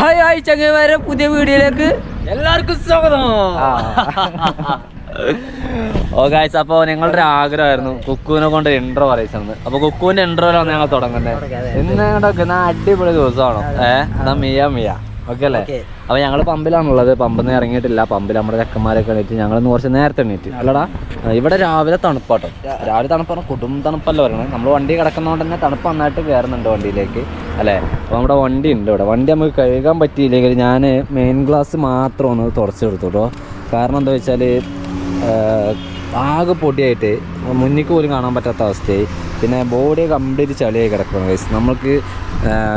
Hi hi ചങ്ങന്മാരെ പുതിയ വീഡിയോയിലേക്ക് എല്ലാവർക്കും സ്വാഗതം. ഓ ഗായ്സ് അപ്പോൾ നിങ്ങളുടെ ഒരു ആഗ്രഹമായിരുന്നു കുക്കുവിനെ കൊണ്ട് ഇൻട്രോ പറയിച്ചത് അപ്പോൾ കുക്കുവിന്റെ ഇൻട്രോയിലാണ് ഞങ്ങൾ തുടങ്ങുന്നത്. ഇന്ന് ഞങ്ങളുടെ അടിപൊളി ദിവസമാണോ? ഏഹ് എന്നാ മിയ മിയ. ഓക്കെ അല്ലേ? അപ്പോൾ ഞങ്ങൾ പമ്പിലാണുള്ളത്. പമ്പിൽ നിന്ന് ഇറങ്ങിയിട്ടില്ല. പമ്പിൽ നമ്മുടെ ചെക്കന്മാരൊക്കെ എണീറ്റ് ഞങ്ങൾ ഇന്ന് കുറച്ച് നേരത്തെ എണീറ്റ്. അല്ലടാ ഇവിടെ രാവിലെ തണുപ്പാട്ടോ. രാവിലെ തണുപ്പാണ്. കൊടും തണുപ്പല്ല പറയുന്നത് നമ്മൾ വണ്ടി കിടക്കുന്നതുകൊണ്ട് തന്നെ തണുപ്പ് നന്നായിട്ട് കയറുന്നുണ്ട് വണ്ടിയിലേക്ക്. അല്ലേ? അപ്പോൾ നമ്മുടെ വണ്ടി ഉണ്ട് ഇവിടെ. വണ്ടി നമുക്ക് കഴുകാൻ പറ്റിയില്ലെങ്കിൽ ഞാൻ മെയിൻ ഗ്ലാസ് മാത്രം ഒന്ന് തുടച്ച് കൊടുത്തു കേട്ടോ കാരണം എന്താ വെച്ചാൽ ആകെ പൊടിയായിട്ട് മുന്നിക്ക് പോലും കാണാൻ പറ്റാത്ത അവസ്ഥയായി. പിന്നെ ബോഡി കംപ്ലീറ്റ് ചളിയായി കിടക്കുന്നു നമ്മൾക്ക്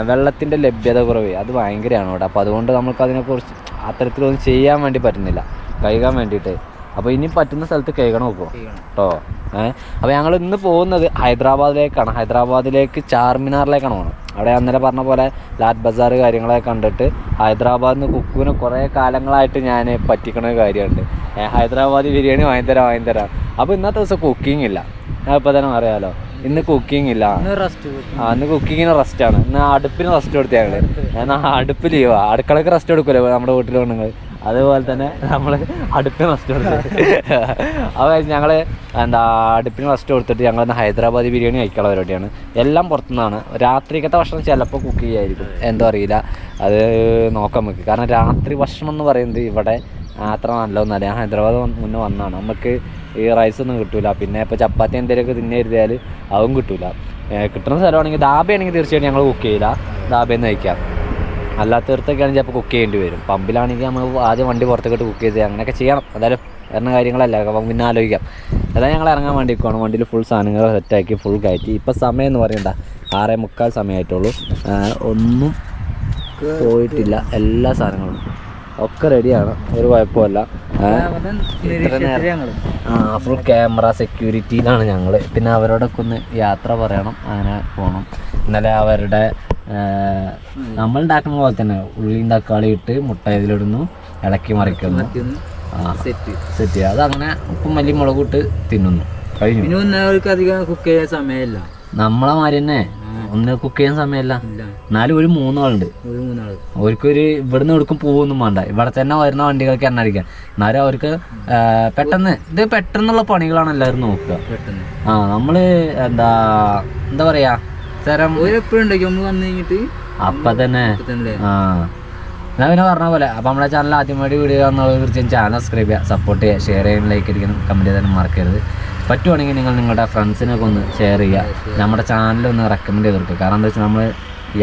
വെള്ളത്തിന്റെ ലഭ്യത കുറവ്. അത് ഭയങ്കരമാണ് ഇവിടെ അപ്പോൾ അതുകൊണ്ട് നമുക്ക് അതിനെക്കുറിച്ച് അത്തരത്തിലൊന്നും ചെയ്യാൻ വേണ്ടി പറ്റുന്നില്ല. കഴുകാൻ വേണ്ടിയിട്ട്. അപ്പോൾ ഇനി പറ്റുന്ന സ്ഥലത്ത് കഴുകണം നോക്കുമോ കേട്ടോ ഏഹ് അപ്പോൾ ഞങ്ങൾ ഇന്ന് പോകുന്നത് ഹൈദരാബാദിലേക്കാണ്. ഹൈദരാബാദിലേക്ക് ചാർമിനാറിലേക്കാണ് പോകുന്നത് അവിടെ അന്നേരം പറഞ്ഞ പോലെ ലാറ്റ് ബസാർ കാര്യങ്ങളൊക്കെ കണ്ടിട്ട് ഹൈദരാബാദിൽ നിന്ന് കുക്കുവിന് കുറേ കാലങ്ങളായിട്ട് ഞാൻ പറ്റിക്കണ കാര്യമുണ്ട്. ഹൈദരാബാദി ബിരിയാണി വാങ്ങിത്തരാം വാങ്ങിത്തരാം അപ്പോൾ ഇന്നത്തെ ദിവസം കുക്കിംഗ് ഇല്ല. ഞാൻ ഇപ്പോൾ തന്നെ അറിയാലോ ഇന്ന് കുക്കിംഗ് ഇല്ല. ആ ഇന്ന് കുക്കിങ്ങിന് റെസ്റ്റ് ആണ്. ഇന്ന് അടുപ്പിന് റെസ്റ്റ് കൊടുത്ത ഞങ്ങൾ. ഞാൻ അടുപ്പ് ലീവാ അടുക്കളക്ക് റെസ്റ്റ് കൊടുക്കൂലേ നമ്മുടെ വീട്ടിൽ പെണ്ണുങ്ങൾ അതുപോലെ തന്നെ നമ്മൾ അടുപ്പിന് റെസ്റ്റ് കൊടുത്തു. അപ്പോൾ ഞങ്ങൾ എന്താ അടുപ്പിന് റെസ്റ്റ് കൊടുത്തിട്ട് ഞങ്ങൾ ഹൈദരാബാദി ബിരിയാണി കഴിക്കാനുള്ള പരിപാടിയാണ്. എല്ലാം പുറത്തുനിന്നാണ്. രാത്രിക്കത്തെ ഭക്ഷണം ചിലപ്പോൾ കുക്ക് ചെയ്യായിരിക്കും. എന്തോ അറിയില്ല. അത് നോക്കാം നമുക്ക്. കാരണം രാത്രി ഭക്ഷണം എന്ന് പറയുന്നത് ഇവിടെ അത്ര നല്ലതൊന്നല്ല. ഞാൻ ഹൈദരാബാദ് മുന്നേ വന്നതാണ്. നമുക്ക് ഈ റൈസ് ഒന്നും കിട്ടൂല. പിന്നെ ഇപ്പോൾ ചപ്പാത്തി എന്തെങ്കിലുമൊക്കെ തിന്നരുതിയാൽ അതും കിട്ടൂല. ഏർ കിട്ടുന്ന സ്ഥലമാണെങ്കിൽ ധാബയാണെങ്കിൽ തീർച്ചയായിട്ടും ഞങ്ങൾ കുക്ക് ചെയ്യില്ല ധാബയിൽ നിന്ന് കഴിക്കാം അല്ലാത്തടത്തൊക്കെയാണെങ്കിൽ ചിലപ്പോൾ കുക്ക് ചെയ്യേണ്ടി വരും. പമ്പിലാണെങ്കിൽ നമ്മൾ ആദ്യം വണ്ടി പുറത്തേക്കിട്ട് കുക്ക് ചെയ്ത് അങ്ങനെയൊക്കെ ചെയ്യണം. അതായത് വരുന്ന കാര്യങ്ങളല്ല. അപ്പം പിന്നെ ആലോചിക്കാം. അതായത് ഞങ്ങൾ ഇറങ്ങാൻ വേണ്ടി പോകണം വണ്ടിയിൽ ഫുൾ സാധനങ്ങൾ സെറ്റാക്കി ഫുൾ കയറ്റി. ഇപ്പം സമയം എന്ന് പറയണ്ട ആറേ മുക്കാൽ സമയമായിട്ടുള്ളൂ. ഒന്നും പോയിട്ടില്ല. എല്ലാ സാധനങ്ങളും. ഒക്കെ റെഡിയാണ്. ഒരു കുഴപ്പമില്ല. ആ, ഫുൾ ക്യാമറ സെക്യൂരിറ്റിയിലാണ് ഞങ്ങൾ പിന്നെ അവരോടൊക്കെ ഒന്ന് യാത്ര പറയണം. അങ്ങനെ പോകണം ഇന്നലെ അവരുടെ നമ്മൾ ഉണ്ടാക്കുന്ന പോലെ തന്നെ ഉള്ളിയും തക്കാളി ഇട്ട് മുട്ട ഇതിലിടുന്നു. ഇളക്കി മറിക്കുന്നു. സെറ്റ് സെറ്റ് അത് അതങ്ങനെ ഉപ്പും മല്ലി മുളകൂട്ട് ഇട്ട് തിന്നുന്നു. കഴിഞ്ഞു. പിന്നെ അധികം കുക്ക് ചെയ്യാൻ സമയമില്ല. നമ്മളെ മാതിരി തന്നെ ഒന്ന് കുക്ക് ചെയ്യാൻ സമയമല്ല. എന്നാലും ഒരു മൂന്നാളുണ്ട്. അവർക്കൊരു ഇവിടുന്ന് എടുക്കും പോകുന്നു വേണ്ട. ഇവിടെ തന്നെ വരുന്ന വണ്ടികൾക്ക് എണ്ണ അടിക്കാൻ എന്നാലും അവർക്ക് പെട്ടെന്ന് ഇത് പെട്ടെന്നുള്ള പണികളാണ് എല്ലാവരും നോക്കുക. ആ നമ്മൾ എന്താ എന്താ പറയാ തരം അപ്പൊ തന്നെ. ആ. ഞാൻ പിന്നെ പറഞ്ഞ പോലെ അപ്പൊ നമ്മുടെ ചാനൽ ആദ്യമായിട്ട് വീഡിയോ തീർച്ചയായും ചാനൽ സബ്സ്ക്രൈബ് ചെയ്യുക സപ്പോർട്ട് ചെയ്യുക ഷെയർ ചെയ്യാൻ ലൈക്ക് അടിക്കണം കമന്റ് ചെയ്യാനും മറക്കരുത്. പറ്റുവാണെങ്കിൽ നിങ്ങൾ നിങ്ങളുടെ ഫ്രണ്ട്സിനൊക്കെ ഒന്ന് ഷെയർ ചെയ്യുക. നമ്മുടെ ചാനലൊന്ന് ഒന്ന് റെക്കമെൻഡ് ചെയ്ത് കൊടുക്കുക. കാരണം എന്താ വെച്ചാൽ നമ്മൾ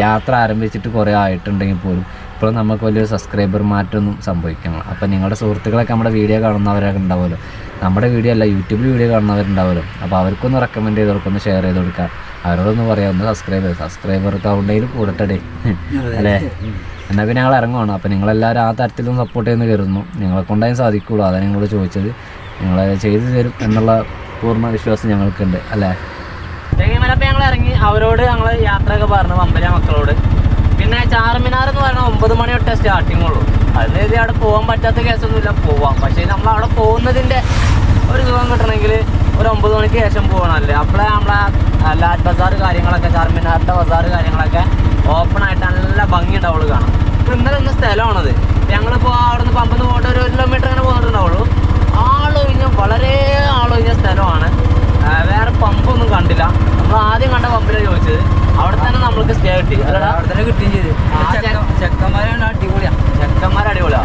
യാത്ര ആരംഭിച്ചിട്ട് കുറേ ആയിട്ടുണ്ടെങ്കിൽ പോലും ഇപ്പോഴും നമുക്ക് വലിയൊരു സബ്സ്ക്രൈബർ മാറ്റമൊന്നും സംഭവിക്കണം അപ്പം നിങ്ങളുടെ സുഹൃത്തുക്കളൊക്കെ നമ്മുടെ വീഡിയോ കാണുന്നവരൊക്കെ ഉണ്ടാവുമല്ലോ. നമ്മുടെ വീഡിയോ അല്ല യൂട്യൂബിൽ വീഡിയോ കാണുന്നവരുണ്ടാവുമല്ലോ. അപ്പോൾ അവർക്കൊന്ന് റെക്കമെൻഡ് ചെയ്ത് കൊടുക്കുക ഒന്ന് ഷെയർ ചെയ്ത് കൊടുക്കുക. അവരോടൊന്ന് പറയാം ഒന്ന് സബ്സ്ക്രൈബ് സബ്സ്ക്രൈബർ കൗണ്ടയിൽ കൂടട്ടെ അല്ലേ? എന്നാൽ പിന്നെ ഞങ്ങൾ ഇറങ്ങുവാണ്. അപ്പോൾ നിങ്ങളെല്ലാവരും ആ തരത്തിലും സപ്പോർട്ട് ചെയ്യുന്നു കരുതുന്നു. നിങ്ങളെ കൊണ്ടായും സാധിക്കുള്ളൂ. അതാണ് നിങ്ങളോട് ചോദിച്ചത്. നിങ്ങൾ ചെയ്തു തരും എന്നുള്ള പൂർണ വിശ്വാസം ഞങ്ങൾക്കുണ്ട് അല്ലേ? അപ്പോൾ ഞങ്ങൾ ഇറങ്ങി അവരോട് ഞങ്ങൾ യാത്രയൊക്കെ പറഞ്ഞു അമ്പല മക്കളോട്. പിന്നെ ചാർമിനാർ എന്ന് പറഞ്ഞാൽ ഒമ്പത് മണി തൊട്ടേ സ്റ്റാർട്ടിംഗ് ഉള്ളൂ. അതിന് ഇത് അവിടെ പോകാൻ പറ്റാത്ത കേസൊന്നുമില്ല പോവാം. പക്ഷേ നമ്മൾ അവിടെ പോകുന്നതിന്റെ ഒരു സുഖം കിട്ടണമെങ്കിൽ ഒരു ഒമ്പത് മണിക്ക് ശേഷം പോകണമല്ലേ അപ്പോഴേ നമ്മളെ ലാറ്റ് ബസാർ കാര്യങ്ങളൊക്കെ ചാർമിനാറിന്റെ ബസാർ കാര്യങ്ങളൊക്കെ ഓപ്പൺ ആയിട്ട് നല്ല ഭംഗി ഉണ്ടാവുള്ളൂ കാണാം ഇന്നലെ ഒന്ന് സ്ഥലമാണത്. ഞങ്ങളിപ്പോൾ അവിടെ നിന്ന് പോയിട്ട് ഒരു ഒരു കിലോമീറ്റർ അങ്ങനെ പോകുന്നുണ്ടാവുള്ളൂ ആളൊഴിഞ്ഞ വളരെ ആളൊഴിഞ്ഞ സ്ഥലമാണ്. വേറെ പമ്പൊന്നും കണ്ടില്ല. നമ്മൾ ആദ്യം കണ്ട പമ്പിലാണ് ചോദിച്ചത്. അവിടെ തന്നെ നമ്മൾക്ക് സ്റ്റേ കിട്ടി. അവിടെ തന്നെ കിട്ടുകയും ചെയ്ത്. ചെക്കന്മാരാണ് അടിപൊളിയാ. ചെക്കന്മാർ അടിപൊളിയാ.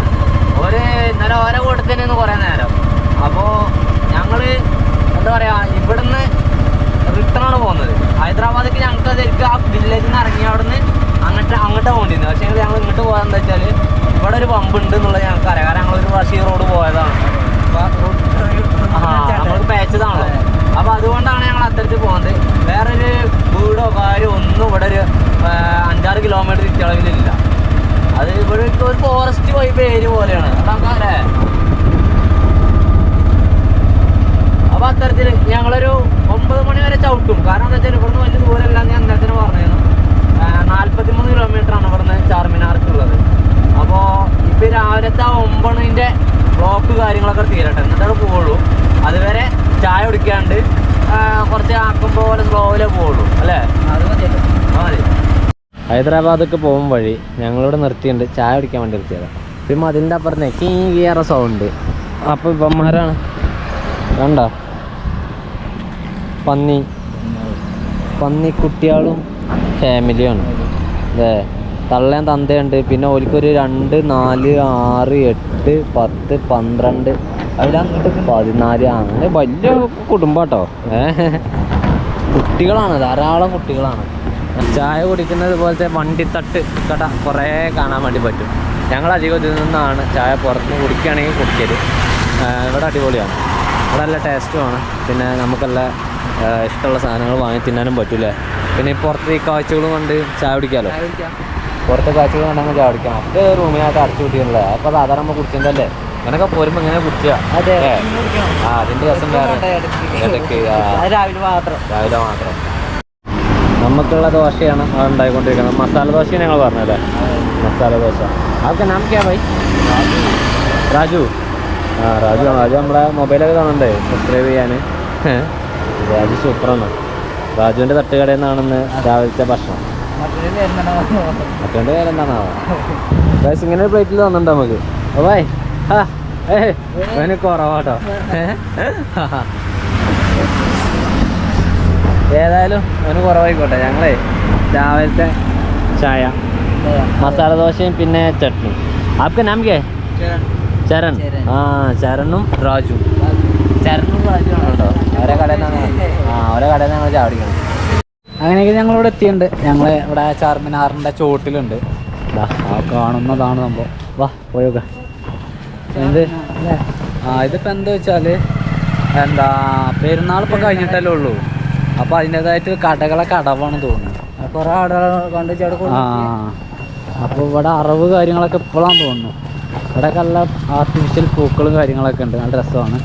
ഒരു ഇന്നലെ ഓരോ കൂട്ടത്തിൽ നിന്ന് കുറേ നേരം. അപ്പോൾ ഞങ്ങൾ എന്താ പറയുക ഇവിടുന്ന് റിട്ടേൺ ആണ് പോകുന്നത്. ഹൈദരാബാദിക്ക് ഞങ്ങൾക്ക് ശരിക്കും ആ വില്ലേജിൽ നിന്ന് ഇറങ്ങി അവിടെ നിന്ന് അങ്ങോട്ട് അങ്ങോട്ട് പോകേണ്ടിരുന്നത് പക്ഷേ ഞങ്ങൾ ഇങ്ങോട്ട് പോകാൻ എന്താ വെച്ചാൽ ഇവിടെ ഒരു പമ്പ് ഉണ്ട് എന്നുള്ളത് ഞങ്ങൾക്ക് അറിയാം. കാരണം ഞങ്ങളൊരു ഒരു പ്രാവശ്യം ഈ റോഡ് പോയതാണ്. നമുക്ക് അപ്പൊ അതുകൊണ്ടാണ് ഞങ്ങൾ അത്തരത്തിൽ പോകുന്നത് വേറൊരു വീടോ കാര്യമോ ഒന്നും ഇവിടെ ഒരു അഞ്ചാറ് കിലോമീറ്റർ ചുറ്റളവിലില്ല. അത് ഇവിടെ ഒരു ഫോറസ്റ്റ് വൈബ് ഏരിയ പോലെയാണ്. അപ്പൊ അത്തരത്തിൽ ഞങ്ങളൊരു ഒമ്പത് മണി വരെ ചവിട്ടും. കാരണം എന്താ വെച്ചാൽ ഇവിടുന്ന് വലിയ ദൂരമല്ല ഞാൻ നേരത്തെ പറഞ്ഞിരുന്നു. നാല്പത്തിമൂന്ന് കിലോമീറ്റർ ആണ് ഇവിടുന്ന് ചാർമിനാർക്കുള്ളത് അപ്പോൾ ഇപ്പം രാവിലത്തെ ഒമ്പണിന്റെ ബ്ലോക്ക് കാര്യങ്ങളൊക്കെ തീരട്ടെ. എന്നിട്ടത് പോവുള്ളൂ. അതുവരെ ചായ കുടിക്കാണ്ട് കുറച്ച് ആക്കും പോലെ സ്ലോയിലേ പോവുള്ളൂ. അല്ലേ? അത് മതിയല്ലോ. മതി. ഹൈദരാബാദൊക്കെ പോകും വഴി ഞങ്ങളിവിടെ നിർത്തിയുണ്ട് ചായ കുടിക്കാൻ വേണ്ടി നിർത്തിയതാണ് പിന്നെ അതിന്റെ അപ്പുറത്തെ കീ കീറ സൗണ്ട് അപ്പോൾ ഇവന്മാരാണ്. വേണ്ട പന്നി. പന്നി കുട്ടികളും ഫാമിലിയാണ് അതെ തള്ളയും തന്തയുണ്ട് പിന്നെ ഓൽക്കൊരു രണ്ട് നാല് ആറ് എട്ട് പത്ത് പന്ത്രണ്ട് പതിനാല് അങ്ങനെ വലിയ കുടുംബാട്ടോ. ഏഹ് കുട്ടികളാണ് ധാരാളം കുട്ടികളാണ്. ചായ കുടിക്കുന്നത് പോലത്തെ വണ്ടിത്തട്ട് കട കുറേ കാണാൻ വേണ്ടി പറ്റും. ഞങ്ങൾ അധികം ഇതിൽ നിന്നാണ് ചായ പുറത്ത് കുടിക്കുകയാണെങ്കിൽ കുടിക്കൽ. ഇവിടെ അടിപൊളിയാണ്. ഇവിടെ നല്ല ടേസ്റ്റുമാണ് പിന്നെ നമുക്കല്ല ഇഷ്ടമുള്ള സാധനങ്ങൾ വാങ്ങി തിന്നാനും പറ്റൂലേ പിന്നെ പുറത്ത് ഈ കാഴ്ചകളും കൊണ്ട് ചായ കുടിക്കാമല്ലോ പുറത്തെ കാഴ്ചകൾ കണ്ടെങ്കിൽ ചായ കുടിക്കാം അത് റൂമിനകത്ത് അടച്ചു കുട്ടിയുള്ളത് അപ്പോൾ സാധാരണ നമ്മൾ കുടിച്ചതല്ലേ? ഇങ്ങനൊക്കെ പോരുമ്പോൾ ഇങ്ങനെ കുടിച്ച. അതെ. ആ അതിന്റെ രസം വേറെ. ഇടയ്ക്ക്. രാവിലെ മാത്രം. രാവിലെ മാത്രം. നമുക്കുള്ള ദോശയാണ് അത് ഉണ്ടായിക്കൊണ്ടിരിക്കുന്നത്. മസാല ദോശ ഞങ്ങൾ പറഞ്ഞല്ലേ മസാല ദോശ. അതൊക്കെ നമുക്കാ ഭായി രാജു. ആ രാജു രാജു നമ്മുടെ മൊബൈലൊക്കെ കാണണ്ടേ? സബ്സ്ക്രൈബ് ചെയ്യാൻ രാജു സൂപ്പറാണ് രാജുവിന്റെ തട്ടുകടയിൽ നിന്നാണെന്ന് രാവിലത്തെ ഭക്ഷണം. മറ്റേ പേര് എന്താണാവോ? ഗൈസ് ഇങ്ങനെ പ്ലേറ്റിൽ തന്നിട്ടുണ്ട് നമുക്ക്. ബൈ. ബായ് ആ ഏ അവന് കുറവാട്ടോ. ഏതായാലും അവന് കുറവായിക്കോട്ടെ. ഞങ്ങളേ രാവിലത്തെ ചായ മസാല ദോശയും പിന്നെ ചട്നി. ആപ്ക നാം കേ? ചരൺ. ആ ചരണും രാജു. ചരണും രാജു കേട്ടോ അവരെ കടയിൽ നിന്നാണ് ആ ഓരോ കടയിൽ നിന്ന് ഞങ്ങൾ ചാടിക്കണം അങ്ങനെയൊക്കെ ഞങ്ങൾ ഇവിടെ എത്തിയിട്ടുണ്ട്. ഞങ്ങൾ ഇവിടെ ചാർമിനാറിന്റെ ചോട്ടിലുണ്ട് ആ കാണുന്നതാണ് സംഭവം. വാ പോയോക്ക എന്ത്? ആ ഇതിപ്പോൾ എന്താ വെച്ചാൽ എന്താ പെരുന്നാൾ ഇപ്പോൾ കഴിഞ്ഞിട്ടല്ലേ ഉള്ളൂ. അപ്പോൾ അതിന്റെതായിട്ട് കടകളെ കടവാണ് തോന്നുന്നു. കുറേ ആടെ കണ്ടു ആ അപ്പോൾ ഇവിടെ അറിവ് കാര്യങ്ങളൊക്കെ ഇപ്പോഴാണ് തോന്നുന്നു. ഇവിടെ നല്ല ആർട്ടിഫിഷ്യൽ പൂക്കളും കാര്യങ്ങളൊക്കെ ഉണ്ട്. നല്ല രസമാണ്.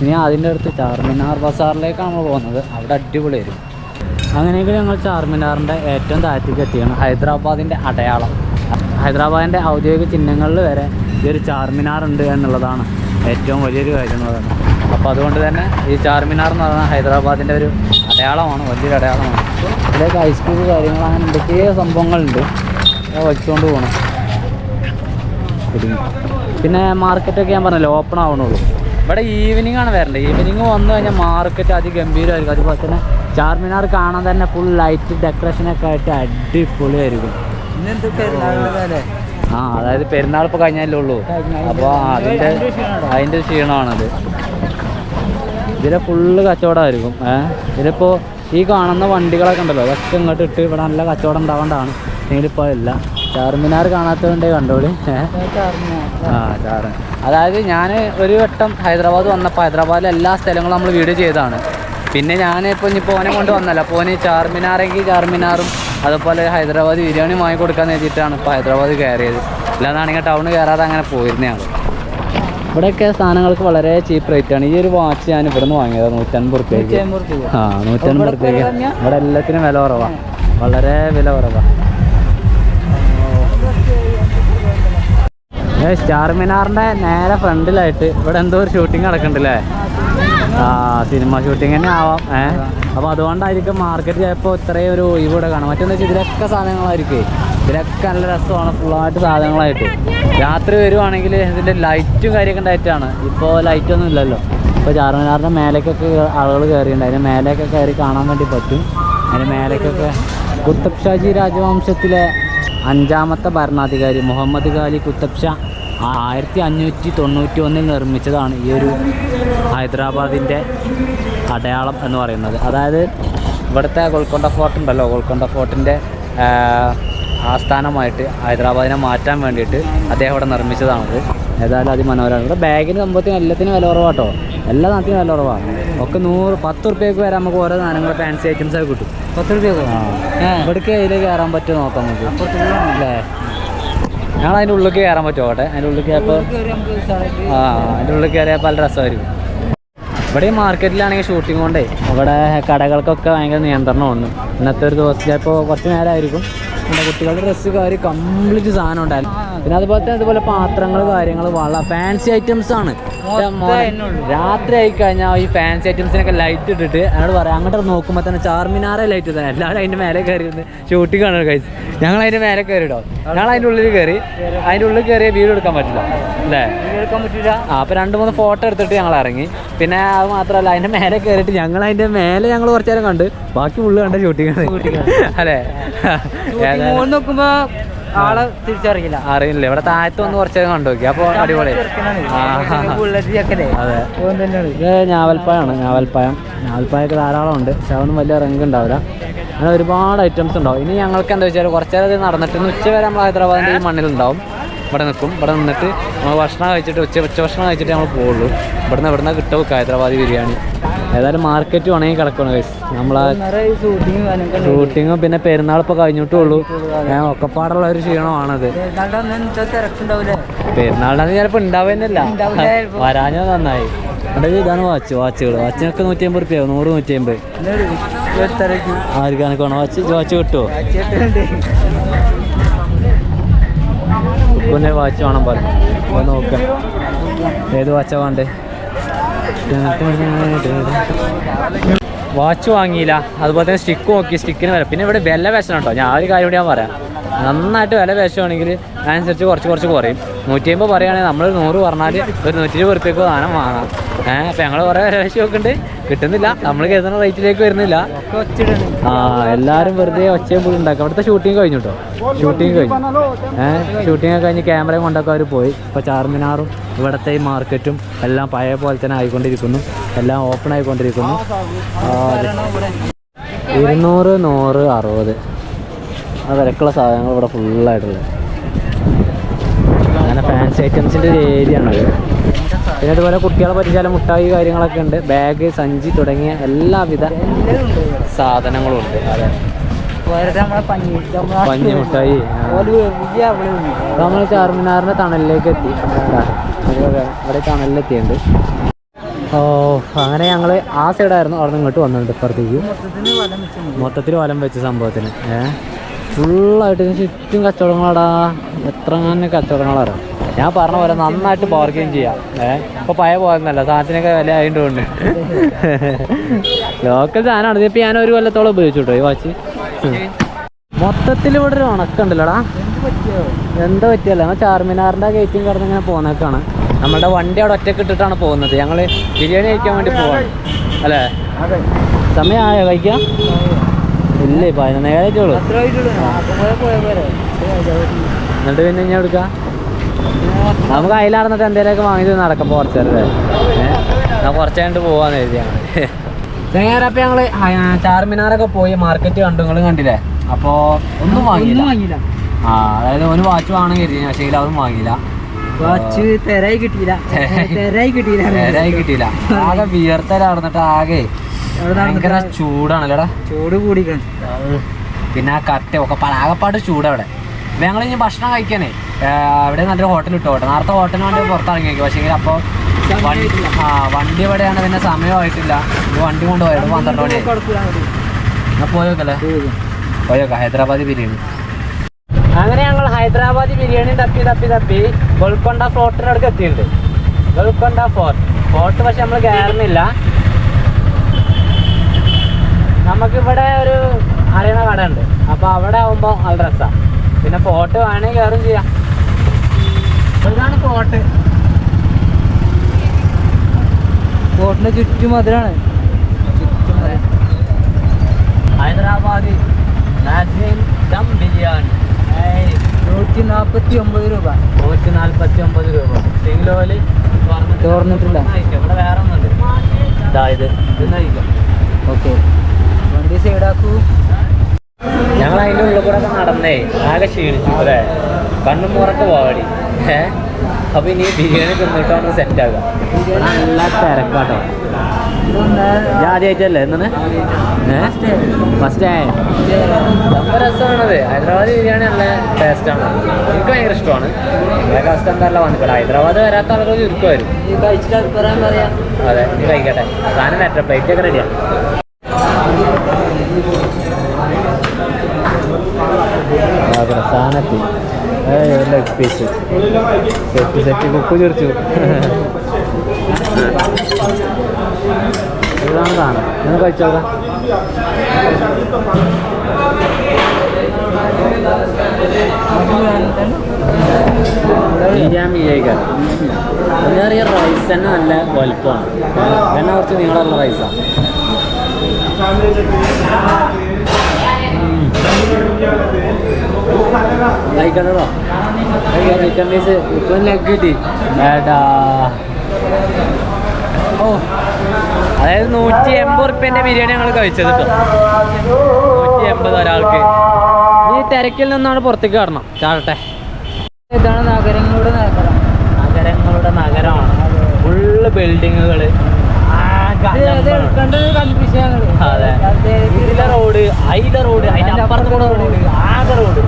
ഇനി അതിന്റെ അടുത്ത് ചാർമിനാർ ബസാറിലേക്കാണ് നമ്മൾ പോകുന്നത്. അവിടെ അടിപൊളിയായിരിക്കും. അങ്ങനെയെങ്കിൽ ഞങ്ങൾ ചാർമിനാറിന്റെ ഏറ്റവും താഴത്തേക്ക് എത്തിയാണ് ഹൈദരാബാദിന്റെ അടയാളം. ഹൈദരാബാദിന്റെ ഔദ്യോഗിക ചിഹ്നങ്ങളിൽ വരെ ഈ ഒരു ചാർമിനാർ ഉണ്ട് എന്നുള്ളതാണ് ഏറ്റവും വലിയൊരു കാര്യം എന്ന് അപ്പോൾ അതുകൊണ്ട് തന്നെ ഈ ചാർമിനാർ എന്ന് പറയുന്നത് ഹൈദരാബാദിന്റെ ഒരു അടയാളമാണ് വലിയൊരു അടയാളമാണ്. ഇതിലേക്ക് ഐസ്ക്രീം കാര്യങ്ങൾ അങ്ങനെ എന്തൊക്കെയോ സംഭവങ്ങളുണ്ട്. വച്ചുകൊണ്ട് പോകണം പിന്നെ മാർക്കറ്റൊക്കെ ഞാൻ പറഞ്ഞല്ലോ ഓപ്പൺ ആവണുള്ളൂ. ഇവിടെ ഈവനിങ് ആണ് വരേണ്ടത് ഈവനിങ് വന്നു കഴിഞ്ഞാൽ മാർക്കറ്റ് അതിഗംഭീരമായിരിക്കും അതുപോലെ തന്നെ ചാർമിനാർ കാണാൻ തന്നെ ഫുൾ ലൈറ്റ് ഡെക്കറേഷനൊക്കെ ആയിട്ട് അടിപൊളിയായിരിക്കും ആ അതായത് പെരുന്നാൾ ഇപ്പോൾ കഴിഞ്ഞാലേ ഉള്ളൂ. അപ്പോൾ അതിന്റെ അതിന്റെ ക്ഷീണമാണത്. ഇതിലെ ഫുള്ള് കച്ചവടമായിരിക്കും. ഏഹ് ഇതിലിപ്പോൾ ഈ കാണുന്ന വണ്ടികളൊക്കെ ഉണ്ടല്ലോ അതൊക്കെ ഇങ്ങോട്ട് ഇട്ട് ഇവിടെ നല്ല കച്ചവടം ഉണ്ടാവേണ്ടതാണ് എങ്കിലിപ്പോൾ ഇല്ല. ചാർമിനാർ കാണാത്തതുകൊണ്ട് കണ്ടോളി. ആ ചാറ് അതായത് ഞാൻ ഒരു വട്ടം ഹൈദരാബാദ് വന്നപ്പോൾ ഹൈദരാബാദിലെ എല്ലാ സ്ഥലങ്ങളും നമ്മൾ വീഡിയോ ചെയ്തതാണ്. പിന്നെ ഞാൻ ഇപ്പോൾ പോനെ ഓനെ കൊണ്ട് വന്നല്ല. അപ്പോൾ ഓന് ചാർമിനാരെങ്കിൽ ചാർമിനാറും അതുപോലെ ഹൈദരാബാദ് ബിരിയാണി വാങ്ങി കൊടുക്കാൻ എഴുതിയിട്ടാണ് ഇപ്പോൾ ഹൈദരാബാദ് കയറിയത്. അല്ലാതാണെങ്കിൽ ടൗൺ കയറാതെ അങ്ങനെ പോയിരുന്നതാണ് ഇവിടെയൊക്കെ സാധനങ്ങൾക്ക് വളരെ ചീപ്പ് റേറ്റ് ആണ്. ഈ ഒരു വാച്ച് ഞാൻ ഇവിടുന്ന് വാങ്ങിയത് നൂറ്റൻപത് റുപ്യക്ക്. ആ നൂറ്റൻപത് റുപ്യക്ക്. ഇവിടെ എല്ലാത്തിനും വില കുറവാണ് വളരെ വില കുറവാണ് ചാർമിനാറിന്റെ നേരെ ഫ്രണ്ടിലായിട്ട് ഇവിടെ എന്തോ ഒരു ഷൂട്ടിംഗ് നടക്കണ്ടല്ലേ ആ സിനിമ ഷൂട്ടിംഗ് തന്നെ ആവാം ഏഹ് അപ്പോൾ അതുകൊണ്ടായിരിക്കും മാർക്കറ്റ് ചിലപ്പോൾ ഇത്രയും ഒരു ഇവിടെ കാണാം മറ്റൊന്ന് വെച്ചാൽ ഇതിലൊക്കെ സാധനങ്ങളായിരിക്കും? ഇതിലൊക്കെ നല്ല രസമാണ് ഫുള്ളായിട്ട് സാധനങ്ങളായിട്ട്. രാത്രി വരുവാണെങ്കിൽ ഇതിന്റെ ലൈറ്റും കാര്യമൊക്കെ ഉണ്ടായിട്ടാണ്. ഇപ്പോൾ ലൈറ്റൊന്നും ഇല്ലല്ലോ. ഇപ്പോൾ ചാർമിനാറിന്റെ മേലേക്കൊക്കെ ആളുകൾ കയറിയിട്ടുണ്ട് അതിന്റെ മേലേക്കൊക്കെ കയറി കാണാൻ വേണ്ടി പറ്റും. അതിന്റെ മേലേക്കൊക്കെ കുത്തബ് ഷാജി രാജവംശത്തിലെ അഞ്ചാമത്തെ ഭരണാധികാരി മുഹമ്മദ് ഖാലി കുത്തബ് ഷാ ആയിരത്തി അഞ്ഞൂറ്റി തൊണ്ണൂറ്റി ഒന്നിൽ നിർമ്മിച്ചതാണ് ഈ ഒരു ഹൈദരാബാദിന്റെ അടയാളം എന്ന് പറയുന്നത്. അതായത് ഇവിടുത്തെ ഗോൽക്കൊണ്ട ഫോർട്ട് ഉണ്ടല്ലോ. ഗോൽക്കൊണ്ട ഫോർട്ടിന്റെ ആസ്ഥാനമായിട്ട് ഹൈദരാബാദിനെ മാറ്റാൻ വേണ്ടിയിട്ട് അദ്ദേഹം ഇവിടെ നിർമ്മിച്ചതാണത്. ഏതായാലും അതിമനോഹരമാണ്. ഇവിടെ ബാഗിന് സംഭവത്തിന് എല്ലാത്തിനും വില കുറവാട്ടോ. എല്ലാ സാധനത്തിനും വില കുറവാണ്. ഒക്കെ നൂറ് പത്ത് റുപ്യക്ക് വരെ നമുക്ക് ഓരോ സാധനങ്ങൾ ഫാൻസി ഐറ്റംസ് ഒക്കെ കിട്ടും. പത്ത് റുപ്യക്ക് ഇവിടേക്ക് അതിൽ കയറാൻ പറ്റുമോ നോക്കാം നമുക്ക്. അല്ലേ? ഞങ്ങൾ അതിന്റെ ഉള്ളിലേക്ക് കയറാൻ പറ്റുമോ അവിടെ അതിന്റെ ഉള്ളിൽ കയറിയപ്പോൾ ആ അതിന്റെ ഉള്ളിൽ കയറിയാൽ പല രസമായിരിക്കും. ഇവിടെ മാർക്കറ്റിലാണെങ്കിൽ ഷൂട്ടിംഗ് കൊണ്ടേ ഇവിടെ കടകൾക്കൊക്കെ ഭയങ്കര നിയന്ത്രണമുണ്ട് ഇന്നത്തെ ഒരു ദിവസം ചിലപ്പോൾ കുറച്ച് നേരമായിരിക്കും നമ്മുടെ കുട്ടികളുടെ ഡ്രസ്സ് കാര്യം കംപ്ലീറ്റ് സാധനം ഉണ്ടായിരുന്നു. പിന്നെ അതുപോലെ തന്നെ അതുപോലെ പാത്രങ്ങൾ കാര്യങ്ങൾ വള ഫാൻസി ഐറ്റംസ് ആണ്. രാത്രി ആയി കഴിഞ്ഞാൽ ഈ ഫാൻസി ഐറ്റംസിനൊക്കെ ലൈറ്റ് ഇട്ടിട്ട് എന്നോട് പറയാം അങ്ങോട്ട് നോക്കുമ്പോൾ തന്നെ ചാർമിനാറെ ലൈറ്റ് തന്നെ. എല്ലാവരും അതിന്റെ മേലെ കയറി ഷൂട്ടിംഗ് കാണുക കഴിച്ച് ഞങ്ങൾ അതിന്റെ മേലെ കയറിയിട്ടോ? ഞങ്ങൾ അതിന്റെ ഉള്ളിൽ കയറി അതിന്റെ ഉള്ളിൽ കയറിയ വീഡിയോ എടുക്കാൻ പറ്റില്ല. അല്ലേ? എടുക്കാൻ പറ്റില്ല ആ അപ്പോൾ രണ്ട് മൂന്ന് ഫോട്ടോ എടുത്തിട്ട് ഞങ്ങൾ ഇറങ്ങി. പിന്നെ അത് മാത്രമല്ല അതിന്റെ മേലെ കയറിയിട്ട് ഞങ്ങൾ അതിന്റെ മേലെ ഞങ്ങൾ കുറച്ചേരം കണ്ട് ബാക്കി ഉള്ളു കണ്ട ഷൂട്ടിംഗ് അല്ലേ? ഏതാ- മോൻ നോക്കുമ്പോ ആളെ തിരിച്ചറിയില്ല. അറിയില്ല. ഇവിടെ താഴത്ത് വന്ന് കുറച്ച് നേരം കണ്ടു നോക്കി. അപ്പോൾ അടിപൊളി. അതെ. ഇത് ഞാവൽപ്പായാണ്. ഞാവൽപ്പായം. ഞാവൽപ്പായൊക്കെ ധാരാളം ഉണ്ട് പക്ഷെ അതൊന്നും വലിയ റങ്ക് ഉണ്ടാവില്ല. അങ്ങനെ ഒരുപാട് ഐറ്റംസ് ഉണ്ടാവും. ഇനി ഞങ്ങൾക്ക് എന്താ വെച്ചാൽ കുറച്ചേരം നടന്നിട്ട് ഉച്ചവരെ ഉച്ച വരെ നമ്മൾ ഹൈദരാബാദിന്റെ ഈ മണ്ണിലുണ്ടാവും. ഇവിടെ നിൽക്കും. ഇവിടെ നിന്നിട്ട് നമ്മൾ ഭക്ഷണം കഴിച്ചിട്ട് ഉച്ച ഉച്ച ഭക്ഷണം കഴിച്ചിട്ട് നമ്മൾ പോവുള്ളൂ. ഇവിടുന്ന് ഇവിടുന്ന് കിട്ടും ഹൈദരാബാദി ബിരിയാണി. ഏതായാലും മാർക്കറ്റ് ഉണങ്ങി കിടക്കണം ഗൈസ് നമ്മളാ ഷൂട്ടിങ്ങും പിന്നെ പെരുന്നാൾ ഇപ്പോൾ കഴിഞ്ഞിട്ടേ ഉള്ളൂ ഞാൻ ഒക്കെപ്പാടുള്ള ഒരു ക്ഷീണമാണത്. പെരുന്നാളിനകത്ത് ചിലപ്പോൾ ഉണ്ടാവുന്നില്ല. വരാഞ്ഞത് നന്നായി. ഇവിടെ ഇതാണ് വാച്ച് വാച്ചുകൾ വാച്ചിനൊക്കെ നൂറ്റി അമ്പത് റുപ്യ നൂറ് നൂറ്റി അമ്പത് ആർക്കാണ് വേണം വാച്ച് വാച്ച് കിട്ടുമോ ഉപ്പുവിന്റെ വാച്ച് വേണം പറഞ്ഞു നോക്കാം. ഏത് വാച്ചാ വേണ്ടേ? വാച്ച് വാങ്ങിയില്ല. അതുപോലെ തന്നെ സ്റ്റിക്ക് നോക്കി. സ്റ്റിക്കിന് വില. പിന്നെ ഇവിടെ വില വേഷം കേട്ടോ ഞാൻ ഒരു കാര്യം കൂടി ഞാൻ പറയാം. നന്നായിട്ട് വില വേഷമാണെങ്കിൽ അതനുസരിച്ച് കുറച്ച് കുറച്ച് കുറയും. നൂറ്റി അമ്പത് പറയുകയാണെങ്കിൽ നമ്മൾ നൂറ് പറഞ്ഞാൽ ഒരു നൂറ്റി ഇരുപത് റുപ്യക്ക് സാധനം വാങ്ങാം. ഏഹ് അപ്പം ഞങ്ങൾ കുറേ വില വിഷം നോക്കുന്നുണ്ട് കിട്ടുന്നില്ല നമ്മൾ കരുതുന്ന റേറ്റിലേക്ക് വരുന്നില്ല. ആ എല്ലാരും വെറുതെ ഒച്ചയും പുള്ളി ഉണ്ടാക്കും. അവിടുത്തെ ഷൂട്ടിങ് കഴിഞ്ഞു കേട്ടോ ഷൂട്ടിങ് കഴിഞ്ഞു. ഏഹ് ഒക്കെ കഴിഞ്ഞ് ക്യാമറയും കൊണ്ടൊക്കെ അവർ പോയി. ഇപ്പോൾ ചാർമിനാറും ഇവിടുത്തെ ഈ മാർക്കറ്റും എല്ലാം പഴയ പോലെ തന്നെ ആയിക്കൊണ്ടിരിക്കുന്നു. എല്ലാം ഓപ്പൺ ആയിക്കൊണ്ടിരിക്കുന്നു. ഇരുന്നൂറ് നൂറ് അറുപത്. ആ വിലക്കുള്ള സാധനങ്ങൾ ഇവിടെ ഫുള്ളായിട്ടുള്ളത് അങ്ങനെ ഫാൻസി ഐറ്റംസിന്റെ ഒരു ഏരിയ ആണത്. പിന്നെ അതുപോലെ കുട്ടികളെ പറ്റിച്ചാലും മുട്ടായി കാര്യങ്ങളൊക്കെ ഉണ്ട്. ബാഗ് സഞ്ചി തുടങ്ങിയ എല്ലാവിധ സാധനങ്ങളും ഉണ്ട് അതെ. വേറെ നമ്മളെ പഞ്ഞി മുട്ടായി. ഓൽ വലിയ നമ്മൾ ചാർമിനാറിന്റെ തണലിലേക്ക് എത്തി. അവിടെ ഇവിടെ തണലിലെത്തിയുണ്ട് ഓ അങ്ങനെ ഞങ്ങൾ ആ സൈഡായിരുന്നു. അവിടെ നിന്ന് ഇങ്ങോട്ട് വന്നിട്ടുണ്ട് ഇപ്പുറത്തേക്ക്. മൊത്തത്തിൽ വലം വെച്ച സംഭവത്തിന്. ഏഹ് ഫുള്ളായിട്ട് ചുറ്റും കച്ചവടങ്ങളാടാ. എത്ര തന്നെ കച്ചവടങ്ങളാണ് ഞാൻ പറഞ്ഞ പോലെ നന്നായിട്ട് ബാർഗെയിൻ ചെയ്യാം. ഏഹ് ഇപ്പൊ പഴയ പോകുന്നല്ല സാധനത്തിനൊക്കെ വില ആയതുകൊണ്ട്. ലോക്കൽ സാധനമാണ്. ഇതിപ്പോൾ ഞാൻ ഒരു കൊല്ലത്തോളം ഉപയോഗിച്ചു കേട്ടോ ഈ വാച്ച് മൊത്തത്തിൽ ഇവിടെ ഒരു ഉണക്കുണ്ടല്ലോടാ എന്ത് പറ്റിയോ എന്താ പറ്റിയല്ല നമ്മൾ ചാർമിനാറിന്റെ ഗേറ്റും കടന്ന് ഇങ്ങനെ പോകുന്നേക്കാണ് നമ്മുടെ വണ്ടി അവിടെ ഒറ്റയ്ക്ക് ഇട്ടിട്ടാണ് പോകുന്നത്. ഞങ്ങൾ ബിരിയാണി കഴിക്കാൻ വേണ്ടി പോവാണ്. അല്ലേ? സമയമായോ കഴിക്കാം? ഇല്ലേ പതിനൊന്നേഴായിട്ടുള്ളൂ എന്നിട്ട് പിന്നെ ഞാൻ എടുക്കാം നമുക്ക് അതിൽ നടന്നിട്ട് എന്തെങ്കിലുമൊക്കെ വാങ്ങിയിട്ട് നടക്കാം പോർച്ചറിൽ ഞാൻ കുറച്ച് കഴിഞ്ഞിട്ട് പോവാന്ന് എഴുതിയാണ് ഞങ്ങൾ അപ്പം ഞങ്ങൾ ചാർമിനാറൊക്കെ പോയി മാർക്കറ്റ് കണ്ടു നിങ്ങൾ കണ്ടില്ലേ? അപ്പോൾ ഒന്നും വാങ്ങിയില്ല. ആ അതായത് ഒരു വാച്ച് വാങ്ങണം കരുതി പക്ഷേ അതൊന്നും വാങ്ങിയില്ല. വാച്ച് തെരായി കിട്ടിയില്ല. തെരായി കിട്ടിയില്ല. തെരായി കിട്ടിയില്ല. ആകെ വിയർത്തല നടന്നിട്ട് ആകെ ഭയങ്കര ചൂടാണല്ലേടാ. ചൂട് കൂടിക്കണം. പിന്നെ ആ കട്ട ഒക്കെ പാട് ആകെപ്പാട് ചൂട് അവിടെ അപ്പൊ ഞങ്ങൾ ഇനി ഭക്ഷണം കഴിക്കാനേ അവിടെ നല്ലൊരു ഹോട്ടൽ ഇട്ടു കേട്ടോ നേരത്തെ ഹോട്ടലിന് വേണ്ടി പുറത്തിറങ്ങി നോക്കി പക്ഷേ അപ്പോൾ വണ്ടി ആ വണ്ടി ഇവിടെയാണ്. പിന്നെ സമയമായിട്ടില്ല വണ്ടി കൊണ്ടുപോയത് പന്ത്രണ്ട് മണി. എന്നാൽ പോയോക്കല്ലേ പോയോക്കാം ഹൈദരാബാദി ബിരിയാണി. അങ്ങനെ ഞങ്ങൾ ഹൈദരാബാദി ബിരിയാണി തപ്പി തപ്പി തപ്പി ഗൾക്കൊണ്ട ഫോർട്ടിന്റെ അടുത്ത് എത്തിയിട്ടുണ്ട്. ഗൾക്കൊണ്ട ഫോർട്ട് ഫോർട്ട് പക്ഷെ നമ്മൾ കയറുന്നില്ല നമുക്കിവിടെ ഒരു അറിയണ കട ഉണ്ട് അപ്പോൾ അവിടെ ആവുമ്പോൾ നല്ല രസമാണ് പിന്നെ ഫോർട്ട് വേണമെങ്കിൽ കയറും ചെയ്യാം. ഇതാണ് ഫോർട്ട് കോട്ടിന് ചുറ്റും അതിലാണ് ഹൈദരാബാദ് ദം ബിരിയാണി. നൂറ്റി നാൽപ്പത്തി ഒമ്പത് രൂപ. നൂറ്റി നാൽപ്പത്തി ഒമ്പത് രൂപ സിംഗ്ലോൽ തുറന്നിട്ടില്ല. ഇവിടെ വേറെ ഒന്നുണ്ട്. ഇതാ ഇത്. ഇതൊന്നും കഴിക്കാം ഓക്കെ. വണ്ടി സൈഡാക്കൂ. ഞങ്ങൾ അതിന്റെ ഉള്ളിൽ കൂടെ നടന്നേ. ആകെ ക്ഷീണിച്ചു. അല്ലേ കണ്ണും മുറക്ക് പോവാടി. അപ്പൊ ഇനി ബിരിയാണി തിന്നിട്ടാണ് സെറ്റ് ആകുക നല്ല തിരക്കാട്ടോ. ഞാൻ ആദ്യമായിട്ടല്ലേ എന്നാണ് ഫസ്റ്റ് സംഭവം രസമാണത്. ഹൈദരാബാദ് ബിരിയാണി നല്ല ടേസ്റ്റാണ് എനിക്ക് ഭയങ്കര ഇഷ്ടമാണ്. നിങ്ങളെ കാസ്റ്റ് എന്തായാലും വന്നിട്ട് ഹൈദരാബാദ് വരാത്ത ആളുകൾ ചുരുക്കം വരും ഈ കഴിച്ചിട്ട് പറയാം. അതെ നീ കഴിക്കട്ടെ. സാധനം ലെറ്റർ പ്ലേറ്റ് ഒക്കെ റെഡിയാണ് സാധനത്തി leg piece set set cook ചിരിച്ചു ഇതാണ് സാധനം നിങ്ങൾ കഴിച്ചോക്കാം ഞാൻ വിജയിക്കാം എന്താ റൈസ് തന്നെ നല്ല വലുപ്പമാണ്. എന്നെ കുറച്ച് നീളമുള്ള റൈസാണ് കഴിക്കണോ ചിക്കൻ പീസ് ഇപ്പം ലെഗ് കിട്ടി. ഏട്ടാ ഓ. അതായത് നൂറ്റി എൺപത് റുപ്യന്റെ ബിരിയാണി ഞങ്ങൾ കഴിച്ചത് കേട്ടോ നൂറ്റി എൺപത് ഒരാൾക്ക്. ഈ തിരക്കിൽ നിന്നാണ് പുറത്തേക്ക് കാണണം ചാടട്ടെ. ഇതാണ് നഗരങ്ങളുടെ നഗരം. നഗരങ്ങളുടെ നഗരമാണ്. ഫുള്ള് ബിൽഡിങ്ങുകൾ അതെ ഇതിലെ റോഡ് അതിലെ റോഡ് അതിന്റെ അപ്പുറത്തെ കൂടെ റോഡ്. ആകെ റോഡ്.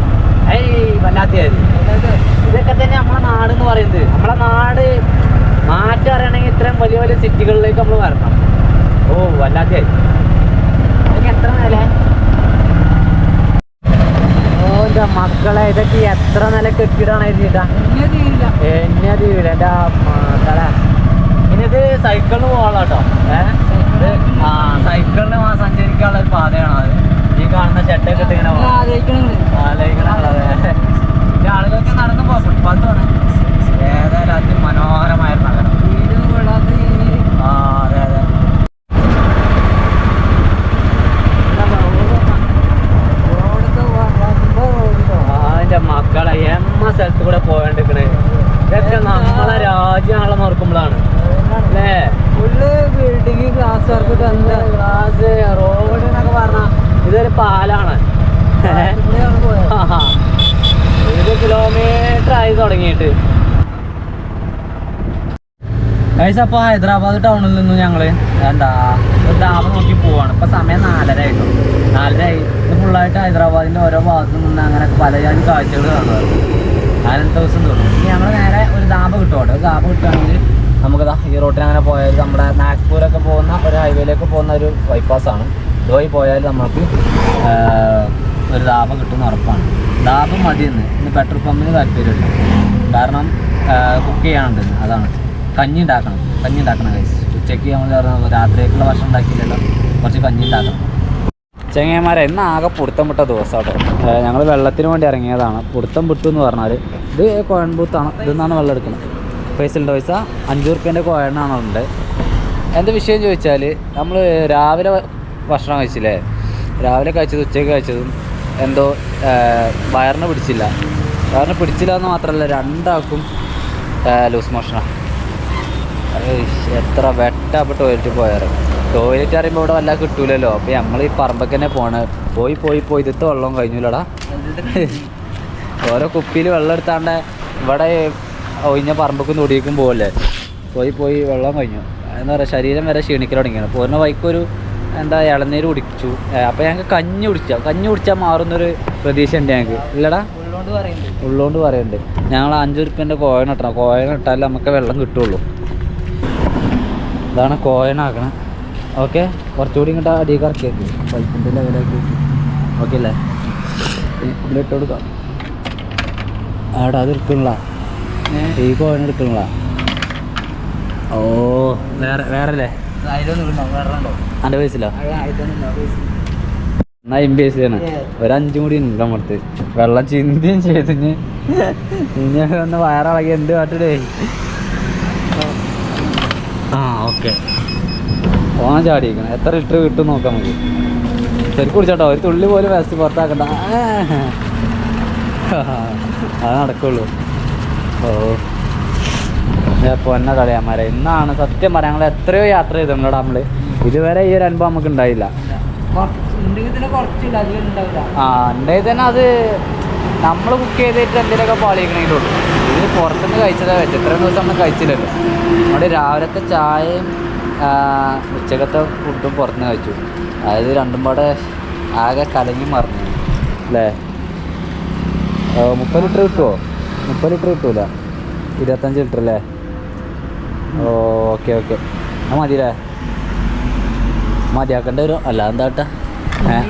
ഇതൊക്കെ തന്നെ നമ്മളെ നാട് എന്ന് പറയുന്നത്. നമ്മളെ നാട് മാറ്റം അറിയണമെങ്കിൽ ഇത്രയും വലിയ വലിയ സിറ്റികളിലേക്ക് നമ്മൾ വരണം. ഓ വല്ലാത്തയായി എത്ര നില? ഓ മക്കളെ ഇതൊക്കെ എത്ര നില കെട്ടിടാണ് എഴുതിയിട്ടാ ഇങ്ങനെ തീരില്ല എന്നെ തീവില്ല എന്റെ മക്കളെ ഇനിയത് സൈക്കിളിന് പോകാനുള്ള കേട്ടോ ഏഹ് ആ സൈക്കിളിന് സഞ്ചരിക്കാനുള്ള ഒരു പാതയാണ് അത് കാണുന്ന ഷെഡൊക്കെ ഇട്ട് ഇങ്ങനെ പോകാം ആളുകളൊക്കെ നടന്നു പോകാം ഫുട്പാത്താണ് ഏതായാലും അതിമനോഹരമായ ഒരു നഗരം വീടൊന്നും കൊള്ളാത്ത രീതിയിൽ ആ അതെ അതെ റോഡൊക്കെ വമ്പ റോഡിലോ അതിന്റെ മക്കളെ എമ്മ സ്ഥലത്ത് കൂടെ പോകണ്ടിരിക്കണേ ഇതൊക്കെ നമ്മളെ രാജ്യമാണെന്ന് ഓർക്കുമ്പോഴാണ് അല്ലേ ഫുള്ള് ബിൽഡിങ് ഗ്ലാസ് വർക്ക് തന്നെ ഗ്ലാസ് റോഡ് എന്നൊക്കെ പറഞ്ഞ ഇതൊരു പാലാണ്. ഏ? ഇവിടെയാണ് പോയത്. ആഹാ. ഇത് കിലോമീറ്റർ ആയി തുടങ്ങിയിട്ട്. അപ്പോൾ ഹൈദരാബാദ് ടൗണിൽ നിന്ന് ഞങ്ങൾ എന്താ ഡാം നോക്കി പോവാണ്. ഇപ്പൊ സമയം നാലര ആയിട്ടു. നാലര ആയി. ഫുള്ളായിട്ട് ഹൈദരാബാദിന്റെ ഓരോ ഭാഗത്തു നിന്ന് അങ്ങനെയൊക്കെ പലജാതി കാഴ്ചകൾ കാണുന്നത് നാലഞ്ച് ദിവസം തോന്നും ഇനി ഞങ്ങൾ നേരെ ഒരു ഡാബ് കിട്ടുമോട്ടെ ഒരു ഡാബ് കിട്ടുകയാണെങ്കിൽ നമുക്ക് ഈ റോട്ടിൽ അങ്ങനെ പോയാൽ നമ്മുടെ നാഗ്പൂരൊക്കെ പോകുന്ന ഒരു ഹൈവേയിലേക്ക് പോകുന്ന ഒരു ബൈപ്പാസ് പോയാലും പോയാൽ നമുക്ക് ഒരു ലാഭം കിട്ടുന്ന ഉറപ്പാണ്. ലാഭം മതിയെന്ന്. ഇന്ന് പെട്രോൾ പമ്പിന് താല്പര്യമില്ല. കാരണം കുക്ക് ചെയ്യാനുണ്ട് അതാണ്. കഞ്ഞി ഉണ്ടാക്കണം. കഞ്ഞി ഉണ്ടാക്കണം കൈസ് ഉച്ചയ്ക്ക് നമ്മൾ രാത്രിയേക്കുള്ള ഭക്ഷണം ഉണ്ടാക്കിയില്ലല്ലോ. കുറച്ച് കഞ്ഞി ഉണ്ടാക്കണം. ചെങ്ങന്മാരെ ഇന്ന് ആകെ പുടുത്തം വിട്ട ദിവസം കേട്ടോ. ഞങ്ങൾ വെള്ളത്തിന് വേണ്ടി ഇറങ്ങിയതാണ്. പുടുത്തം വിട്ടു എന്ന് പറഞ്ഞാൽ ഇത് കോയൻപൂത്താണ് ഇതിൽ നിന്നാണ് വെള്ളം എടുക്കുന്നത് പൈസ ഉണ്ട് പൈസ? അഞ്ച് റുപ്യേന്റെ കോയനാണ് ഉണ്ട്. എന്താ വിഷയം ചോദിച്ചാൽ നമ്മൾ രാവിലെ ഭക്ഷണം കഴിച്ചില്ലേ? രാവിലെ കഴിച്ചത് ഉച്ചയ്ക്ക് കഴിച്ചതും എന്തോ വയറിന് പിടിച്ചില്ല. വയറിന് പിടിച്ചില്ല എന്ന് മാത്രമല്ല രണ്ടാൾക്കും ലൂസ് മോഷനാണ് എത്ര വെട്ടപ്പോൾ ടോയ്ലറ്റ് പോയാറ് ടോയ്ലറ്റ് അറിയുമ്പോൾ ഇവിടെ വല്ല കിട്ടൂലല്ലോ. അപ്പോൾ നമ്മൾ ഈ പറമ്പൊക്കെ തന്നെ പോണ്. പോയി പോയി പോയി. ഇതിത്തെ വെള്ളം കഴിഞ്ഞില്ലടാ ഓരോ കുപ്പിയിൽ വെള്ളം എടുത്താണ്ട് ഇവിടെ ഒഴിഞ്ഞ പറമ്പൊക്കെ ഓടിയേക്കും പോകല്ലേ പോയി പോയി വെള്ളം കഴിഞ്ഞു. എന്താ പറയുക ശരീരം വരെ ക്ഷീണിക്കൽ തുടങ്ങിയാണ്. പോരുന്ന വൈക്കൊരു എന്താ ഇളനീര് കുടിച്ചു. അപ്പോൾ ഞങ്ങൾക്ക് കഞ്ഞി കുടിച്ചാൽ കഞ്ഞി കുടിച്ചാൽ മാറുന്നൊരു പ്രതീക്ഷ ഉണ്ട് ഞങ്ങൾക്ക് ഇല്ലടാ? ഉള്ളോണ്ട് പറയുന്നുണ്ട് ഞങ്ങൾ അഞ്ചു റുപ്യന്റെ കോയൻ ഇട്ടണം. കോയൻ ഇട്ടാൽ നമുക്ക് വെള്ളം കിട്ടുള്ളൂ. ഇതാണ് കോയൻ ആക്കണേ. ഓക്കെ? കുറച്ചുകൂടി ഇങ്ങോട്ട് അടിയൊക്കെ ഇറക്കിയേക്ക് പൈപ്പിന്റെ ലെവലാക്കി ഓക്കെ അല്ലേ? ഇതിലിട്ട് കൊടുക്കാം. ആടാ അത് എടുക്കണില്ല. ഈ കോയിൻ എടുക്കണില്ല. ഓ വേറെ വേറെ അല്ലേ അതിലൊന്നും വേറെ ഉണ്ടോ എന്റെ എന്നാ എം ബി എസ് ആണ്. ഒരു അഞ്ചും കൂടി ഉണ്ട് നമ്മളടുത്ത് വെള്ളം ചിന്തിയും ചെയ്ത് ഇനി. ഇനി ഒന്ന് വയറിളകി എന്ത് കാട്ടിടേ. ആ ഓക്കെ. ഓണം ചാടിയിരിക്കണം. എത്ര ലിറ്റർ കിട്ടും നോക്കാം നമുക്ക്. ശരി കുടിച്ചോട്ടോ. ഒരു തുള്ളി പോലും വേസ്റ്റ് പുറത്താക്കണ്ട. അത് നടക്കുള്ളൂ. ഓ. പൊന്ന കളിയാമാരെ ഇന്നാണ് സത്യം പറയാം ഞങ്ങൾ എത്രയോ യാത്ര ചെയ്തിട്ടുണ്ടോ നമ്മൾ. ഇതുവരെ ഈ ഒരു അനുഭവം നമുക്ക് ഉണ്ടായില്ല. ആ ഉണ്ടെങ്കിൽ തന്നെ അത് നമ്മൾ ബുക്ക് ചെയ്തിട്ട് എന്തെങ്കിലുമൊക്കെ പാളിക്കണമെങ്കിലുള്ളൂ ഇത് പുറത്തുനിന്ന് കഴിച്ചതേ പറ്റും ഇത്രയും ദിവസം നമ്മൾ കഴിച്ചില്ലല്ലോ. നമ്മുടെ രാവിലത്തെ ചായയും ഉച്ചക്കത്തെ ഫുഡും പുറത്തുനിന്ന് കഴിച്ചു. അതായത് രണ്ടും പാടെ ആകെ കലങ്ങി മറന്നു അല്ലേ? മുപ്പത് ലിറ്റർ കിട്ടുമോ മുപ്പത് ലിറ്റർ കിട്ടൂല. ഇരുപത്തഞ്ച് ലിറ്റർ അല്ലേ? Okay okay. ആ മതിയല്ലേ? മതിയാക്കേണ്ടി വരും അല്ല എന്താട്ടെ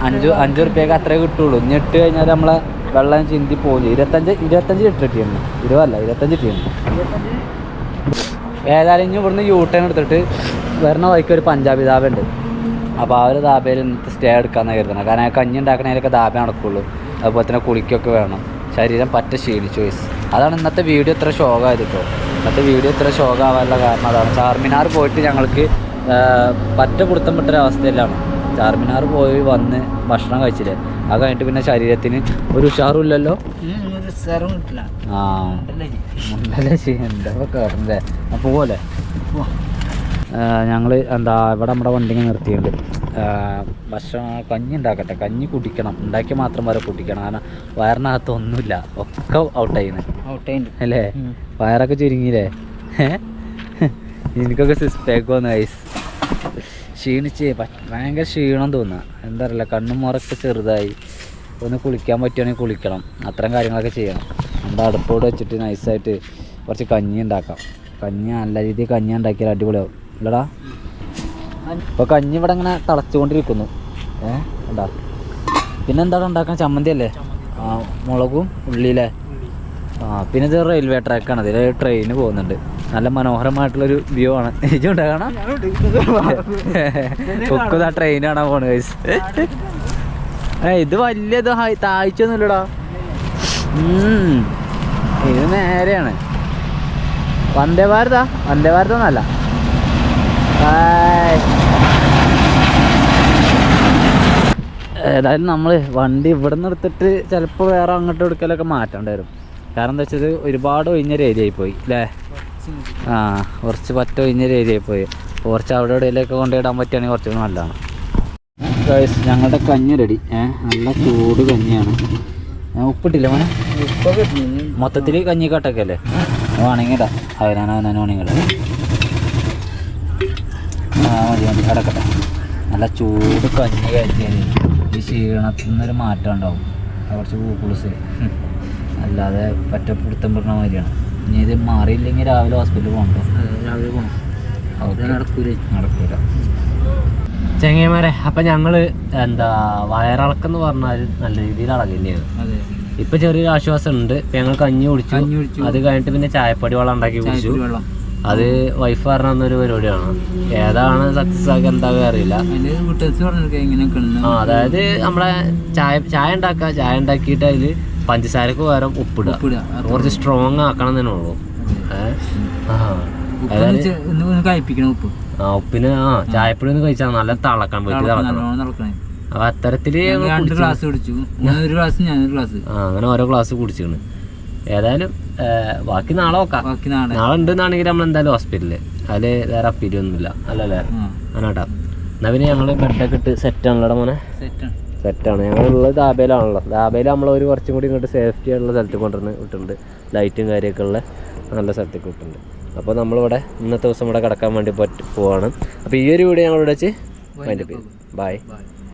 അഞ്ച് അഞ്ച് റുപ്യക്ക് അത്രേ കിട്ടുള്ളൂ. ഇനി ഇട്ട് കഴിഞ്ഞാൽ നമ്മളെ വെള്ളം ചിന്തി പോകും ഇരുപത്തഞ്ച് ഇരുപത്തഞ്ച് ലിറ്റർ കിട്ടിയിരുന്നു ഇരുപതല്ല ഇരുപത്തഞ്ച് കിട്ടിയിരുന്നു ഏതായാലും ഇനി ഇവിടുന്ന് യൂ ടേൺ എടുത്തിട്ട് വരണ വഴിക്ക് ഒരു പഞ്ചാബി ധാബയുണ്ട്. അപ്പോൾ ആ ഒരു ധാബയിൽ ഇന്നത്തെ സ്റ്റേ എടുക്കാമെന്ന് കരുതണം. കാരണം കഞ്ഞി ഉണ്ടാക്കണതിലൊക്കെ ധാബ നടക്കുള്ളൂ. അതുപോലെ തന്നെ കുളിക്കൊക്കെ വേണം. ശരീരം പറ്റ ക്ഷീണിച്ചു വയസ്സ് അതാണ് ഇന്നത്തെ വീഡിയോ ഇത്ര ഷോകായത് കേട്ടോ ഇന്നത്തെ വീഡിയോ ഇത്ര ഷോകാവാനുള്ള കാരണം അതാണ്. ചാർമിനാർ പോയിട്ട് ഞങ്ങൾക്ക് പറ്റ കൊടുത്തം വിട്ടൊരവസ്ഥയിലാണ് ചാർമിനാർ പോയി വന്ന് ഭക്ഷണം കഴിച്ചില്ലേ? അത് കഴിഞ്ഞിട്ട് പിന്നെ ശരീരത്തിന് ഒരു ഉഷാറുമില്ലല്ലോ? ആ. പോലെ എന്താ ഞങ്ങൾ എന്താ ഇവിടെ നമ്മുടെ വണ്ടി നിർത്തിയിട്ടുണ്ട്. ഭക്ഷണം കഞ്ഞി ഉണ്ടാക്കട്ടെ കഞ്ഞി കുടിക്കണം. ഉണ്ടാക്കി മാത്രം വരെ കുടിക്കണം. കാരണം വയറിനകത്ത് ഒന്നുമില്ല. ഒക്കെ ഔട്ടായിന്ന് ഔട്ടുണ്ട് അല്ലേ? വയറൊക്കെ ചുരുങ്ങിയില്ലേ? എനിക്കൊക്കെ സിക്സ് പാക്ക് വന്നു ഐസ് ക്ഷീണിച്ച്. ഭയങ്കര ക്ഷീണം തോന്നുക എന്താ അറിയില്ല. കണ്ണും മുറൊക്കെ ചെറുതായി. ഒന്ന് കുളിക്കാൻ പറ്റുവാണെങ്കിൽ കുളിക്കണം. അത്തരം കാര്യങ്ങളൊക്കെ ചെയ്യണം. എന്താ അടുപ്പോട് വെച്ചിട്ട് നൈസായിട്ട് കുറച്ച് കഞ്ഞി ഉണ്ടാക്കാം. കഞ്ഞി നല്ല രീതിയിൽ കഞ്ഞി ഉണ്ടാക്കിയാൽ അടിപൊളിയാവും. ഇല്ലടാ? ഇപ്പോൾ കഞ്ഞി ഇവിടെ ഇങ്ങനെ തിളച്ചുകൊണ്ടിരിക്കുന്നു. ഏഹ് ഉണ്ടാ പിന്നെ എന്താണ് ഉണ്ടാക്കാൻ? ചമ്മന്തി അല്ലേ? ആ മുളകും ഉള്ളിയിലെ ആ പിന്നെ ഇത് റെയിൽവേ ട്രാക്കാണ് ഇതിൽ ട്രെയിൻ പോകുന്നുണ്ട്. നല്ല മനോഹരമായിട്ടുള്ളൊരു വ്യൂ ആണ്. ഇജും ഉണ്ടാകണം ആ ട്രെയിൻ കാണാൻ പോണ് ഗൈസ് ഏ ഇത് വലിയത് താഴ്ചയൊന്നുമില്ലടാ. ഇത് നേരെയാണ്. വന്ദേ ഭാരതാ വന്ദേ ഭാരത് ഒന്നല്ല ഹായ്. ഏതായാലും നമ്മൾ വണ്ടി ഇവിടെ നിന്ന് എടുത്തിട്ട് ചിലപ്പോൾ വേറെ അങ്ങോട്ട് എടുക്കലൊക്കെ മാറ്റേണ്ടി വരും. കാരണം എന്താ വെച്ചത് ഒരുപാട് ഒഴിഞ്ഞൊരു ഏരിയ പോയി അല്ലേ ആ കുറച്ച് പറ്റ ഒഴിഞ്ഞൊരു ഏരിയ ആയി പോയി. കുറച്ച് അവിടെ എവിടെയൊക്കെ കൊണ്ടുപോയിടാൻ പറ്റുകയാണെങ്കിൽ കുറച്ചുകൂടി നല്ലതാണ്. ഞങ്ങളുടെ കഞ്ഞി റെഡി ഏഹ് നല്ല ചൂട് കഞ്ഞിയാണ്. ഞാൻ ഉപ്പിട്ടില്ല മോനെ? മൊത്തത്തിൽ കഞ്ഞി കട്ടൊക്കെ അല്ലേ? വേണമെങ്കിൽ ഇടാം. അവനാണ് അവനാണ് വേണമെങ്കിൽ ഇടാം. ആ മതി മതി കിടക്കട്ടെ നല്ല ചൂട് കഞ്ഞി കഴിച്ചാൽ ഈ ക്ഷീണത്തിൽ നിന്നൊരു മാറ്റം ഉണ്ടാവും. കുറച്ച് പൂക്കുളിസ് അല്ലാതെ പറ്റ പിടുത്തം പിടുന്ന മാതിരിയാണ്. ഇനി ഇത് മാറിയില്ലെങ്കിൽ രാവിലെ ഹോസ്പിറ്റലിൽ പോകണ്ടോ രാവിലെ പോകണം നടക്കൂല? നടക്കൂലേ. ചെങ്ങന്മാരെ അപ്പൊ ഞങ്ങൾ എന്താ വയറിളക്കെന്ന് പറഞ്ഞാൽ നല്ല രീതിയിൽ അളകില്ലേ അതെ. ഇപ്പൊ ചെറിയൊരു ആശ്വാസം ഉണ്ട് ഇപ്പൊ ഞങ്ങൾ കഞ്ഞി കുടിച്ചു. കഞ്ഞി കുടിച്ചു. അത് കഴിഞ്ഞിട്ട് പിന്നെ ചായപ്പൊടി വെള്ളം ഉണ്ടാക്കി കുടിച്ചു. വെള്ളം അത് വൈഫ് പറഞ്ഞൊരു പരിപാടിയാണ്. ഏതാണ് സക്സസ് ആക്കുക എന്താകുക അറിയില്ല. ആ അതായത് നമ്മളെ ചായ ചായ ഉണ്ടാക്കുക ചായ ഉണ്ടാക്കിയിട്ട് അതിൽ പഞ്ചസാരക്ക് പകരം ഉപ്പിടുക. കുറച്ച് സ്ട്രോങ് ആക്കണം തന്നെ ഉള്ളൂ. ഉപ്പ്. ആ ഉപ്പിന് ആ ചായപ്പൊടി ഒന്ന് കഴിച്ചാൽ നല്ല തിളക്കാൻ പറ്റി. തിളക്കണം, അപ്പൊ അത്തരത്തിൽ രണ്ട് കുടിച്ചു. ഗ്ലാസ് കുടിച്ചു. ഒരു ഗ്ലാസ് ഞാനൊരു ഗ്ലാസ്. ആ അങ്ങനെ ഓരോ ഗ്ലാസ് കുടിച്ചിരുന്നു ഏതായാലും ബാക്കി നാളെ നോക്കാം. നാളെ. നാളെ ഉണ്ടെന്നാണെങ്കിൽ നമ്മൾ എന്തായാലും ഹോസ്പിറ്റലിൽ അതിൽ വേറെ അപ്പീരി ഒന്നുമില്ല. അല്ലല്ലേ അനാട്ടാ എന്നാ പിന്നെ ഞങ്ങൾ ബെഡൊക്കെ ഇട്ട് സെറ്റ് ആണല്ലോ മോനെ? സെറ്റാണ് സെറ്റാണ് ഞങ്ങളുള്ളത് ദാബയിലാണല്ലോ ദാബയിൽ നമ്മൾ ഒരു കുറച്ചും കൂടി ഇങ്ങോട്ട് സേഫ്റ്റി ആയിട്ടുള്ള സ്ഥലത്ത് കൊണ്ടുവന്ന് വിട്ടിട്ടുണ്ട്. ലൈറ്റും കാര്യമൊക്കെ ഉള്ള നല്ല സ്ഥലത്തേക്ക് വിട്ടിട്ടുണ്ട്. അപ്പോൾ നമ്മളിവിടെ ഇന്നത്തെ ദിവസം ഇവിടെ കിടക്കാൻ വേണ്ടി പറ്റി പോവാണ്. അപ്പോൾ ഈ ഒരു വീഡിയോ ഞങ്ങളിവിടെ വെച്ച് ബൈ